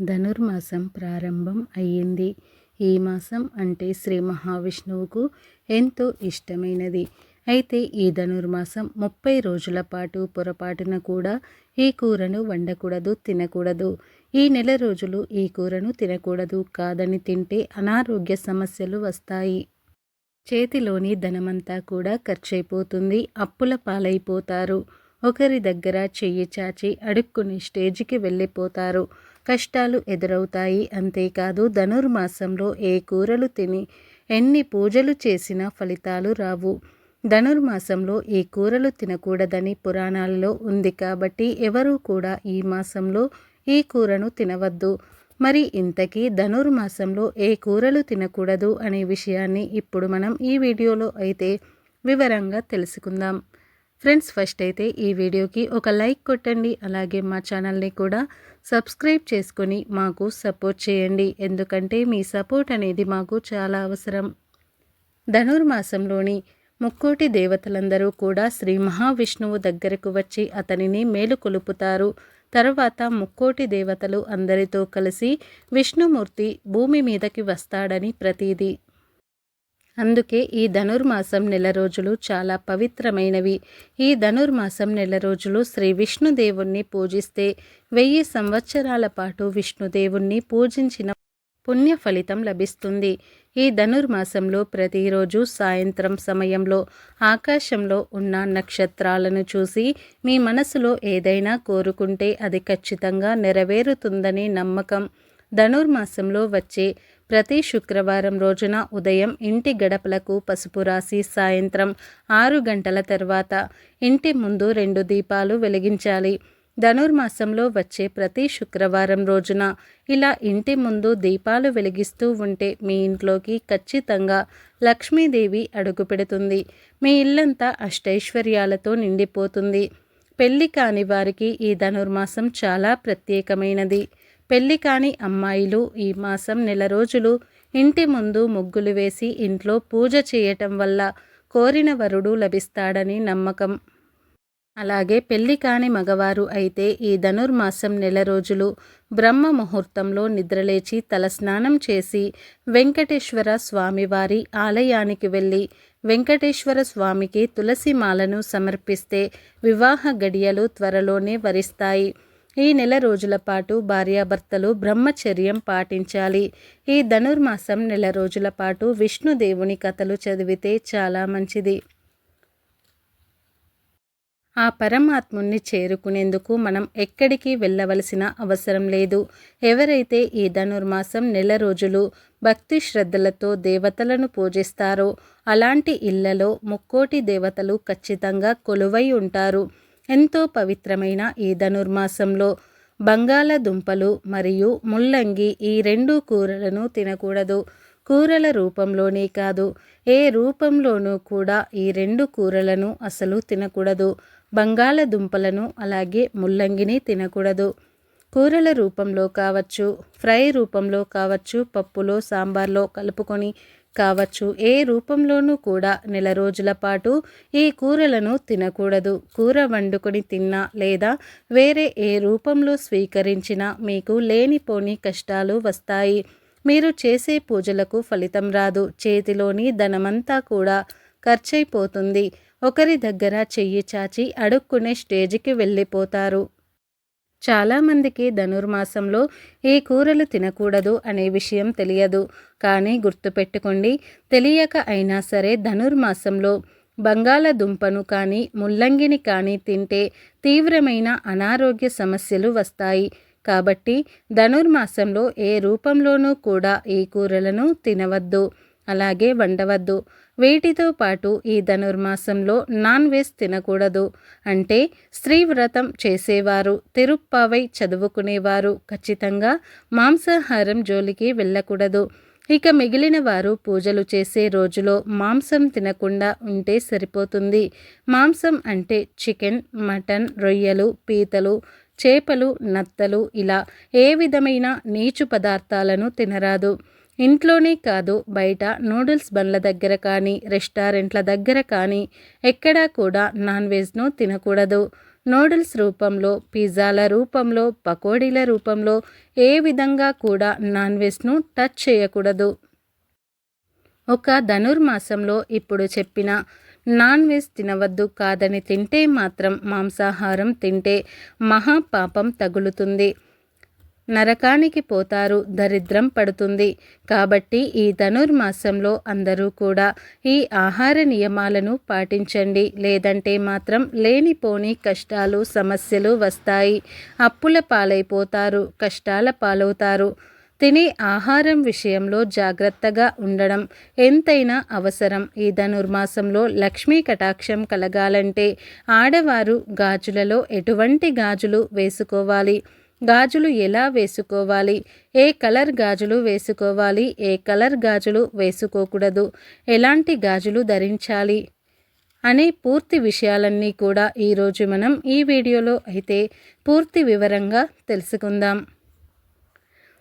ధనుర్మాసం ప్రారంభం అయ్యింది. ఈ మాసం అంటే శ్రీ మహావిష్ణువుకు ఎంతో ఇష్టమైనది. అయితే ఈ ధనుర్మాసం ముప్పై రోజుల పాటు పొరపాటున కూడా ఈ కూరను వండకూడదు తినకూడదు. ఈ నెల రోజులు ఈ కూరను తినకూడదు కాదని తింటే అనారోగ్య సమస్యలు వస్తాయి. చేతిలోని ధనమంతా కూడా ఖర్చయిపోతుంది అప్పుల పాలైపోతారు. ఒకరి దగ్గర చెయ్యి చాచి అడుక్కుని స్టేజికి వెళ్ళిపోతారు. కష్టాలు ఎదురవుతాయి. అంతేకాదు ధనుర్మాసంలో ఏ కూరలు తిని ఎన్ని పూజలు చేసినా ఫలితాలు రావు. ధనుర్మాసంలో ఈ కూరలు తినకూడదని పురాణాలలో ఉంది కాబట్టి ఎవరూ కూడా ఈ మాసంలో ఈ కూరను తినవద్దు. మరి ఇంతకీ ధనుర్మాసంలో ఏ కూరలు తినకూడదు అనే విషయాన్ని ఇప్పుడు మనం ఈ వీడియోలో అయితే వివరంగా తెలుసుకుందాం. ఫ్రెండ్స్ ఫస్ట్ అయితే ఈ వీడియోకి ఒక లైక్ కొట్టండి. అలాగే మా ఛానల్ని కూడా సబ్స్క్రైబ్ చేసుకొని మాకు సపోర్ట్ చేయండి. ఎందుకంటే మీ సపోర్ట్ అనేది మాకు చాలా అవసరం. ధనుర్మాసంలోని ముక్కోటి దేవతలందరూ కూడా శ్రీ మహావిష్ణువు దగ్గరకు వచ్చి అతనిని మేలు కొలుపుతారు. తర్వాత ముక్కోటి దేవతలు అందరితో కలిసి విష్ణుమూర్తి భూమి మీదకి వస్తాడని ప్రతీది. అందుకే ఈ ధనుర్మాసం నెల రోజులు చాలా పవిత్రమైనవి. ఈ ధనుర్మాసం నెల రోజులు శ్రీ విష్ణుదేవుణ్ణి పూజిస్తే వెయ్యి సంవత్సరాల పాటు విష్ణుదేవుణ్ణి పూజించిన పుణ్య ఫలితం లభిస్తుంది. ఈ ధనుర్మాసంలో ప్రతిరోజు సాయంత్రం సమయంలో ఆకాశంలో ఉన్న నక్షత్రాలను చూసి మీ మనసులో ఏదైనా కోరుకుంటే అది ఖచ్చితంగా నెరవేరుతుందని నమ్మకం. ధనుర్మాసంలో వచ్చే ప్రతి శుక్రవారం రోజున ఉదయం ఇంటి గడపలకు పసుపు రాసి సాయంత్రం ఆరు గంటల తర్వాత ఇంటి ముందు రెండు దీపాలు వెలిగించాలి. ధనుర్మాసంలో వచ్చే ప్రతి శుక్రవారం రోజున ఇలా ఇంటి ముందు దీపాలు వెలిగిస్తూ ఉంటే మీ ఇంట్లోకి ఖచ్చితంగా లక్ష్మీదేవి అడుగుపెడుతుంది మీ ఇల్లంతా అష్టైశ్వర్యాలతో నిండిపోతుంది. పెళ్ళి కాని వారికి ఈ ధనుర్మాసం చాలా ప్రత్యేకమైనది. పెళ్ళి కాని అమ్మాయిలు ఈ మాసం నెల రోజులు ఇంటి ముందు ముగ్గులు వేసి ఇంట్లో పూజ చేయటం వల్ల కోరిన వరుడు లభిస్తాడని నమ్మకం. అలాగే పెళ్ళి కాని మగవారు అయితే ఈ ధనుర్మాసం నెల రోజులు బ్రహ్మ ముహూర్తంలో నిద్రలేచి తలస్నానం చేసి వెంకటేశ్వర స్వామివారి ఆలయానికి వెళ్ళి వెంకటేశ్వర స్వామికి తులసి మాలను సమర్పిస్తే వివాహ గడియలు త్వరలోనే వరిస్తాయి. ఈ నెల రోజుల పాటు భార్యాభర్తలు బ్రహ్మచర్యం పాటించాలి. ఈ ధనుర్మాసం నెల రోజుల పాటు విష్ణుదేవుని కథలు చదివితే చాలా మంచిది. ఆ పరమాత్ముణ్ణి చేరుకునేందుకు మనం ఎక్కడికి వెళ్ళవలసిన అవసరం లేదు. ఎవరైతే ఈ ధనుర్మాసం నెల రోజులు భక్తి శ్రద్ధలతో దేవతలను పూజిస్తారో అలాంటి ఇళ్ళలో ముక్కోటి దేవతలు ఖచ్చితంగా కొలువై ఉంటారు. ఎంతో పవిత్రమైన ఈ ధనుర్మాసంలో బంగాళదుంపలు మరియు ముల్లంగి ఈ రెండు కూరలను తినకూడదు. కూరల రూపంలోనే కాదు ఏ రూపంలోనూ కూడా ఈ రెండు కూరలను అసలు తినకూడదు. బంగాళదుంపలను అలాగే ముల్లంగిని తినకూడదు. కూరల రూపంలో కావచ్చు ఫ్రై రూపంలో కావచ్చు పప్పులో సాంబార్లో కలుపుకొని కావచ్చు. ఏ రూపంలోనూ కూడా నెల రోజుల పాటు ఈ కూరలను తినకూడదు. కూర వండుకొని తిన్నా లేదా వేరే ఏ రూపంలో స్వీకరించినా మీకు లేనిపోని కష్టాలు వస్తాయి. మీరు చేసే పూజలకు ఫలితం రాదు. చేతిలోని ధనమంతా కూడా ఖర్చయిపోతుంది ఒకరి దగ్గర చెయ్యి చాచి అడుక్కునే స్టేజికి వెళ్ళిపోతారు. చాలామందికి ధనుర్మాసంలో ఏ కూరలు తినకూడదు అనే విషయం తెలియదు. కానీ గుర్తుపెట్టుకోండి తెలియక అయినా సరే ధనుర్మాసంలో బంగాళదుంపను కానీ ముల్లంగిని కానీ తింటే తీవ్రమైన అనారోగ్య సమస్యలు వస్తాయి. కాబట్టి ధనుర్మాసంలో ఏ రూపంలోనూ కూడా ఈ కూరలను తినవద్దు అలాగే వండవద్దు. వీటితో పాటు ఈ ధనుర్మాసంలో నాన్ వెజ్ తినకూడదు అంటే స్త్రీ వ్రతం చేసేవారు తిరుప్పావై చదువుకునేవారు ఖచ్చితంగా మాంసాహారం జోలికి వెళ్ళకూడదు. ఇక మిగిలిన వారు పూజలు చేసే రోజులో మాంసం తినకుండా ఉంటే సరిపోతుంది. మాంసం అంటే చికెన్ మటన్ రొయ్యలు పీతలు చేపలు నత్తలు ఇలా ఏ విధమైన నీచు పదార్థాలను తినరాదు. ఇంట్లోనే కాదు బయట నూడిల్స్ బండ్ల దగ్గర కానీ రెస్టారెంట్ల దగ్గర కానీ ఎక్కడా కూడా నాన్ వెజ్ను తినకూడదు. నూడిల్స్ రూపంలో పిజ్జాల రూపంలో పకోడీల రూపంలో ఏ విధంగా కూడా నాన్ వెజ్ను టచ్ చేయకూడదు. ఒక ధనుర్మాసంలో ఇప్పుడు చెప్పిన నాన్ వెజ్ తినవద్దు కాదని తింటే మాత్రం మాంసాహారం తింటే మహాపాపం తగులుతుంది. నరకానికి పోతారు దరిద్రం పడుతుంది. కాబట్టి ఈ ధనుర్మాసంలో అందరూ కూడా ఈ ఆహార నియమాలను పాటించండి. లేదంటే మాత్రం లేనిపోని కష్టాలు సమస్యలు వస్తాయి. అప్పుల పాలైపోతారు కష్టాల పాలవుతారు. తినే ఆహారం విషయంలో జాగ్రత్తగా ఉండడం ఎంతైనా అవసరం. ఈ ధనుర్మాసంలో లక్ష్మీ కటాక్షం కలగాలంటే ఆడవారు గాజులలో ఎటువంటి గాజులు వేసుకోవాలి? గాజులు ఎలా వేసుకోవాలి? ఏ కలర్ గాజులు వేసుకోవాలి? ఏ కలర్ గాజులు వేసుకోకూడదు? ఎలాంటి గాజులు ధరించాలి? అనే పూర్తి విషయాలన్నీ కూడా ఈరోజు మనం ఈ వీడియోలో అయితే పూర్తి వివరంగా తెలుసుకుందాం.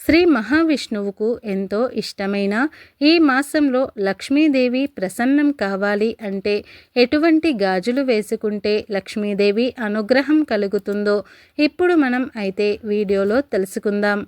శ్రీ మహావిష్ణువుకు ఎంతో ఇష్టమైన ఈ మాసంలో లక్ష్మీదేవి ప్రసన్నం కావాలి అంటే ఎటువంటి గాజులు వేసుకుంటే లక్ష్మీదేవి అనుగ్రహం కలుగుతుందో ఇప్పుడు మనం అయితే వీడియోలో తెలుసుకుందాం.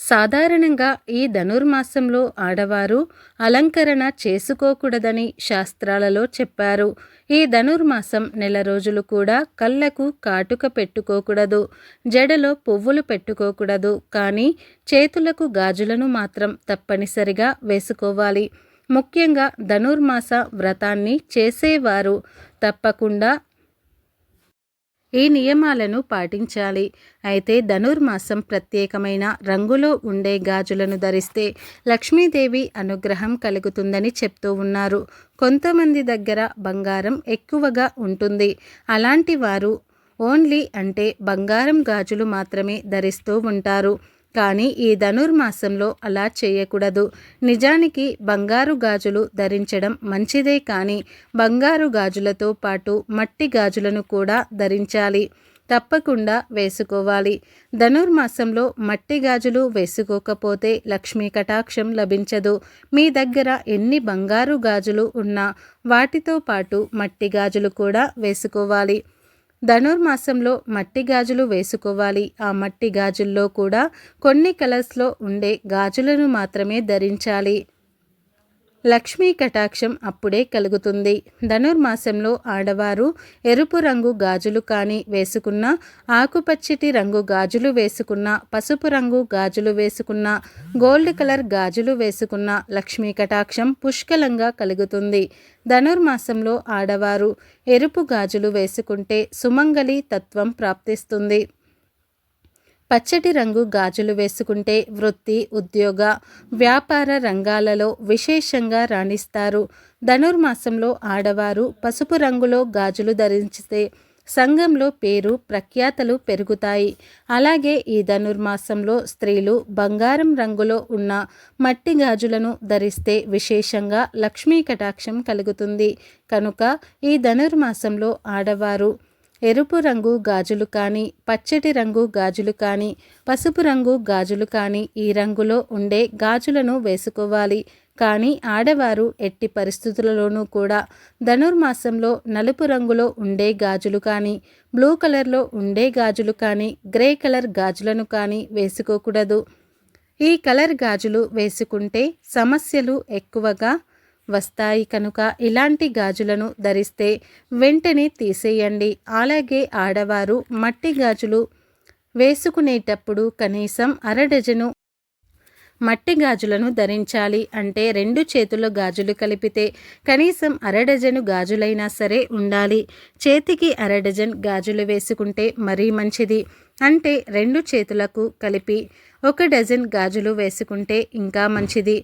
సాధారణంగా ఈ ధనుర్మాసంలో ఆడవారు అలంకరణ చేసుకోకూడదని శాస్త్రాలలో చెప్పారు. ఈ ధనుర్మాసం నెల రోజులు కూడా కళ్ళకు కాటుక పెట్టుకోకూడదు జడలో పువ్వులు పెట్టుకోకూడదు కానీ చేతులకు గాజులను మాత్రం తప్పనిసరిగా వేసుకోవాలి. ముఖ్యంగా ధనుర్మాస వ్రతాన్ని చేసేవారు తప్పకుండా ఈ నియమాలను పాటించాలి. అయితే ధనుర్మాసం ప్రత్యేకమైన రంగులో ఉండే గాజులను ధరిస్తే లక్ష్మీదేవి అనుగ్రహం కలుగుతుందని చెప్తూ ఉన్నారు. కొంతమంది దగ్గర బంగారం ఎక్కువగా ఉంటుంది. అలాంటి వారు ఓన్లీ అంటే బంగారం గాజులు మాత్రమే ధరిస్తూ ఉంటారు. కానీ ఈ ధనుర్మాసంలో అలా చేయకూడదు. నిజానికి బంగారు గాజులు ధరించడం మంచిదే కానీ బంగారు గాజులతో పాటు మట్టి గాజులను కూడా ధరించాలి. తప్పకుండా వేసుకోవాలి. ధనుర్మాసంలో మట్టి గాజులు వేసుకోకపోతే లక్ష్మీ కటాక్షం లభించదు. మీ దగ్గర ఎన్ని బంగారు గాజులు ఉన్నా వాటితో పాటు మట్టి గాజులు కూడా వేసుకోవాలి. ధనుర్మాసంలో మట్టి గాజులు వేసుకోవాలి. ఆ మట్టి గాజుల్లో కూడా కొన్ని కలర్స్లో ఉండే గాజులను మాత్రమే ధరించాలి. లక్ష్మీ కటాక్షం అప్పుడే కలుగుతుంది. ధనుర్మాసంలో ఆడవారు ఎరుపు రంగు గాజులు కానీ వేసుకున్న ఆకుపచ్చటి రంగు గాజులు వేసుకున్న పసుపు రంగు గాజులు వేసుకున్న గోల్డ్ కలర్ గాజులు వేసుకున్న లక్ష్మీ కటాక్షం పుష్కలంగా కలుగుతుంది. ధనుర్మాసంలో ఆడవారు ఎరుపు గాజులు వేసుకుంటే సుమంగళి తత్వం ప్రాప్తిస్తుంది. పచ్చటి రంగు గాజులు వేసుకుంటే వృత్తి ఉద్యోగ వ్యాపార రంగాలలో విశేషంగా రాణిస్తారు. ధనుర్మాసంలో ఆడవారు పసుపు రంగులో గాజులు ధరించితే సంఘంలో పేరు ప్రఖ్యాతలు పెరుగుతాయి. అలాగే ఈ ధనుర్మాసంలో స్త్రీలు బంగారం రంగులో ఉన్న మట్టి గాజులను ధరిస్తే విశేషంగా లక్ష్మీ కటాక్షం కలుగుతుంది. కనుక ఈ ధనుర్మాసంలో ఆడవారు ఎరుపు రంగు గాజులు కానీ పచ్చటి రంగు గాజులు కానీ పసుపు రంగు గాజులు కానీ ఈ రంగులో ఉండే గాజులను వేసుకోవాలి. కానీ ఆడవారు ఎట్టి పరిస్థితులలోనూ కూడా ధనుర్మాసంలో నలుపు రంగులో ఉండే గాజులు కానీ బ్లూ కలర్లో ఉండే గాజులు కానీ గ్రే కలర్ గాజులను కానీ వేసుకోకూడదు. ఈ కలర్ గాజులు వేసుకుంటే సమస్యలు ఎక్కువగా వస్తాయి కనుక ఇలాంటి గాజులను ధరిస్తే వెంటనే తీసేయండి. అలాగే ఆడవారు మట్టి గాజులు వేసుకునేటప్పుడు కనీసం అర డజను మట్టి గాజులను ధరించాలి. అంటే రెండు చేతుల గాజులు కలిపితే కనీసం అర డజను గాజులైనా సరే ఉండాలి. చేతికి అరడజన్ గాజులు వేసుకుంటే మరీ మంచిది. అంటే రెండు చేతులకు కలిపి ఒక డజన్ గాజులు వేసుకుంటే ఇంకా మంచిది.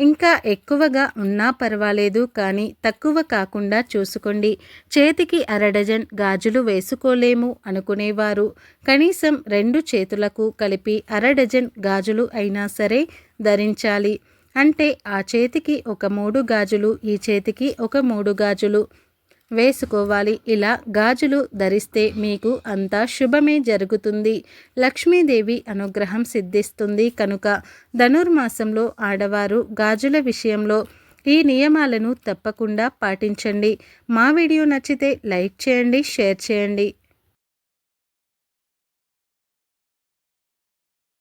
ఇంకా ఎక్కువగా ఉన్నా పర్వాలేదు కానీ తక్కువ కాకుండా చూసుకోండి. చేతికి అర డజన్ గాజులు వేసుకోలేము అనుకునేవారు. కనీసం రెండు చేతులకు కలిపి అర డజన్ గాజులు అయినా సరే ధరించాలి. అంటే ఆ చేతికి ఒక మూడు గాజులు ఈ చేతికి ఒక మూడు గాజులు. వేసుకోవాలి. ఇలా గాజులు ధరిస్తే మీకు అంతా శుభమే జరుగుతుంది. లక్ష్మీదేవి అనుగ్రహం సిద్ధిస్తుంది. కనుక ధనుర్మాసంలో ఆడవారు గాజుల విషయంలో ఈ నియమాలను తప్పకుండా పాటించండి. మా వీడియో నచ్చితే లైక్ చేయండి షేర్ చేయండి.